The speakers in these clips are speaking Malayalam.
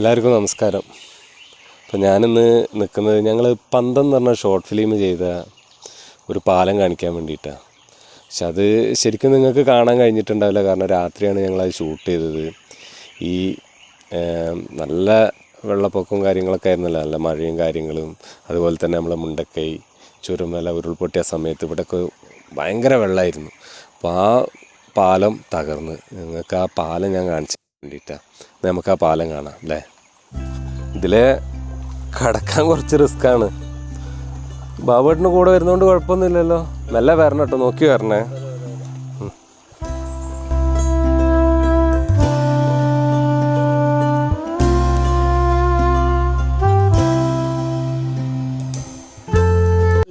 എല്ലാവർക്കും നമസ്കാരം. അപ്പോൾ ഞാനിന്ന് നിൽക്കുന്നത് ഞങ്ങൾ പന്തം എന്ന് പറഞ്ഞ ഷോർട്ട് ഫിലിം ചെയ്ത ഒരു പാലം കാണിക്കാൻ വേണ്ടിയിട്ടാണ് പക്ഷെ അത് ശരിക്കും നിങ്ങൾക്ക് കാണാൻ കഴിഞ്ഞിട്ടുണ്ടാവില്ല. കാരണം രാത്രിയാണ് ഞങ്ങളത് ഷൂട്ട് ചെയ്തത്. ഈ നല്ല വെള്ളപ്പൊക്കവും കാര്യങ്ങളൊക്കെ ആയിരുന്നല്ലോ. നല്ല മഴയും കാര്യങ്ങളും. അതുപോലെ തന്നെ നമ്മളെ മുണ്ടക്കൈ ചുരുമല ഉരുൾപൊട്ടിയ സമയത്ത് ഇവിടെയൊക്കെ ഭയങ്കര വെള്ളമായിരുന്നു. അപ്പോൾ ആ പാലം തകർന്ന്. നിങ്ങൾക്ക് ആ പാലം ഞാൻ കാണിച്ചു വേണ്ടിയിട്ടാണ് നമുക്ക് ആ പാലം കാണാം അല്ലേ? ഇതിൽ കടക്കാൻ കുറച്ച് റിസ്ക്കാണ് ബാബുവേട്ടന് കൂടെ വരുന്നതുകൊണ്ട് കുഴപ്പമൊന്നുമില്ലല്ലോ. നല്ല വരണം കേട്ടോ നോക്കി വരണേ.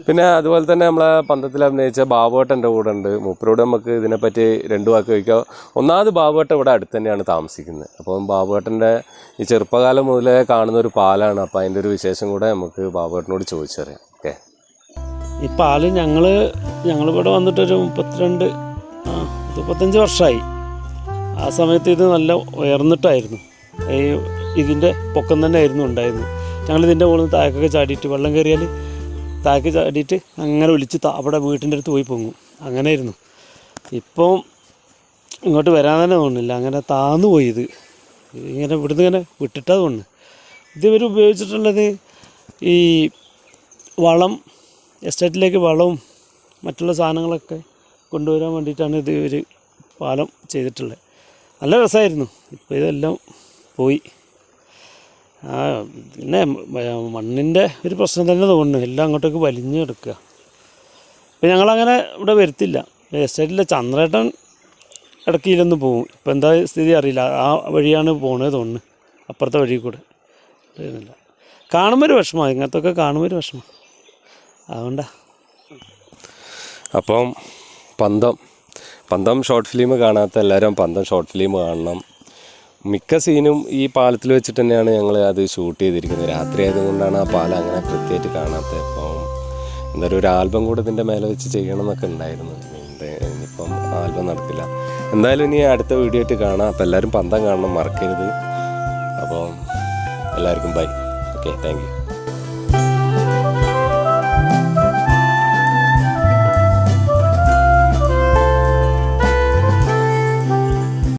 പിന്നെ അതുപോലെ തന്നെ നമ്മളെ പന്തത്തിൽ അഭിനയിച്ച ബാബുവേട്ടന്റെ കൂടെ ഉണ്ട് മൂപ്പരോട് നമുക്ക് ഇതിനെപ്പറ്റി രണ്ടു വാക്ക് ചോദിക്കാം. ഒന്നാമത് ബാബുവേട്ടൻ ഇവിടെ അടുത്ത് തന്നെയാണ് താമസിക്കുന്നത്. അപ്പം ബാബുവേട്ടന്റെ ഈ ചെറുപ്പകാലം മുതലേ കാണുന്ന ഒരു പാലാണ്. അപ്പോൾ അതിന്റെ ഒരു വിശേഷം കൂടെ നമുക്ക് ബാബുവേട്ടനോട് ചോദിച്ചറിയാം. ഓക്കെ. ഈ പാൽ ഞങ്ങൾ ഞങ്ങളിവിടെ വന്നിട്ടൊരു മുപ്പത്തിരണ്ട് മുപ്പത്തഞ്ച് വർഷമായി ആ സമയത്ത് ഇത് നല്ല ഉയർന്നിട്ടായിരുന്നു. ഈ ഇതിന്റെ പൊക്കം തന്നെ ആയിരുന്നു ഉണ്ടായിരുന്നു ഞങ്ങളിതിന്റെ മുകളിൽ താഴേക്കൊക്കെ ചാടിയിട്ട് വെള്ളം കയറിയാൽ താഴേക്ക് ചാടിയിട്ട് അങ്ങനെ ഒലിച്ച് അവിടെ വീട്ടിന്റെ അടുത്ത് പോയി പൊങ്ങും. അങ്ങനെയായിരുന്നു. ഇപ്പം ഇങ്ങോട്ട് വരാൻ തന്നെ തോന്നുന്നില്ല. അങ്ങനെ താന്നു പോയി ഇത് ഇങ്ങനെ ഇവിടുന്ന് ഇങ്ങനെ വിട്ടിട്ടാ തോന്നുന്നു. ഇത് ഇവർ ഉപയോഗിച്ചിട്ടുള്ളത് ഈ വളം എസ്റ്റേറ്റിലേക്ക് വളവും മറ്റുള്ള സാധനങ്ങളൊക്കെ കൊണ്ടുവരാൻ വേണ്ടിയിട്ടാണ് ഇത് ഒരു പാലം ചെയ്തിട്ടുള്ളത്. നല്ല രസമായിരുന്നു. ഇപ്പോൾ ഇതെല്ലാം പോയി. പിന്നെ മണ്ണിന്റെ ഒരു പ്രശ്നം തന്നെ തോന്നുന്നു. എല്ലാം അങ്ങോട്ടേക്ക് വലിഞ്ഞു കിടക്കുക. ഇപ്പം ഞങ്ങളങ്ങനെ ഇവിടെ വരുത്തില്ല. എസ്റ്റേറ്റിലെ ചന്ദ്രേട്ടൻ ഇടക്കിയിലൊന്ന് പോകും ഇപ്പം എന്താ സ്ഥിതി അറിയില്ല. ആ വഴിയാണ് പോണത് തോന്നുന്നു. അപ്പുറത്തെ വഴി കൂടെ. അറിയുന്നില്ല. കാണുമ്പോൾ ഒരു വിഷമമാണ് ഇങ്ങനത്തെ ഒക്കെ കാണുമ്പോൾ ഒരു വിഷമം. അതുകൊണ്ടാ. അപ്പം പന്തം. പന്തം ഷോർട്ട് ഫിലിം കാണാത്ത എല്ലാവരും പന്തം ഷോർട്ട് ഫിലിം കാണണം. മിക്ക സീനും ഈ പാലത്തിൽ വെച്ചിട്ട് തന്നെയാണ് ഞങ്ങൾ അത് ഷൂട്ട് ചെയ്തിരിക്കുന്നത്. രാത്രി ആയതുകൊണ്ടാണ് ആ പാലം അങ്ങനെ കൃത്യമായിട്ട് കാണാത്തത്. അപ്പം എന്തായാലും ഒരു ആൽബം കൂടെ ഇതിന്റെ മേലെ വെച്ച് ചെയ്യണം എന്നൊക്കെ ഉണ്ടായിരുന്നു. ഇനിയിപ്പം ആൽബം നടക്കില്ല. എന്തായാലും ഇനി അടുത്ത വീഡിയോ ആയിട്ട് കാണാം. അപ്പോൾ എല്ലാവരും പന്തം കാണണം മറക്കരുത്. അപ്പം എല്ലാവർക്കും ബൈ. Okay thank